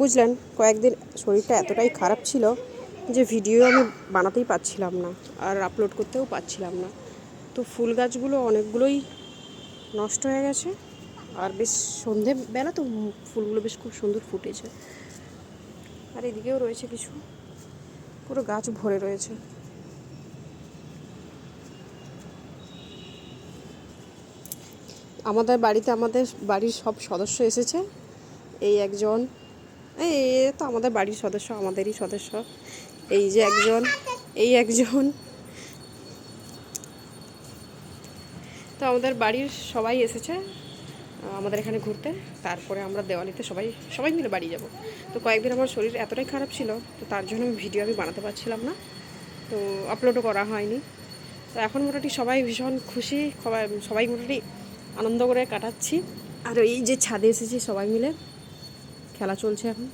বুঝলেন, কয়েকদিন শরীরটা এতটাই খারাপ ছিল যে ভিডিও আমি বানাতেই পারছিলাম না আর আপলোড করতেও পারছিলাম না। তো ফুল গাছগুলো অনেকগুলোই নষ্ট হয়ে গেছে আর বেশ সন্ধেবেলা তো ফুলগুলো বেশ খুব সুন্দর ফুটেছে। আর এদিকেও রয়েছে কিছু, পুরো গাছ ভরে রয়েছে। আমাদের বাড়িতে আমাদের বাড়ির সব সদস্য এসেছে। এই একজন, এই তো আমাদের বাড়ির সদস্য, আমাদেরই সদস্য। এই যে একজন, এই একজন। তো আমাদের বাড়ির সবাই এসেছে, আমাদের এখানে ঘুরতে। তারপরে আমরা দেওয়ালিতে সবাই সবাই মিলে বাড়ি যাব। তো কয়েকদিন আমার শরীর এতটাই খারাপ ছিল, তো তার জন্য ভিডিও আমি বানাতে পারছিলাম না। তো আপলোডও করা হয়নি। তো এখন মোটামুটি সবাই ভীষণ খুশি, সবাই সবাই মোটামুটি আনন্দ করে কাটাচ্ছি। আর এই যে ছাদে এসেছি সবাই মিলে খেলা চলছে এখন।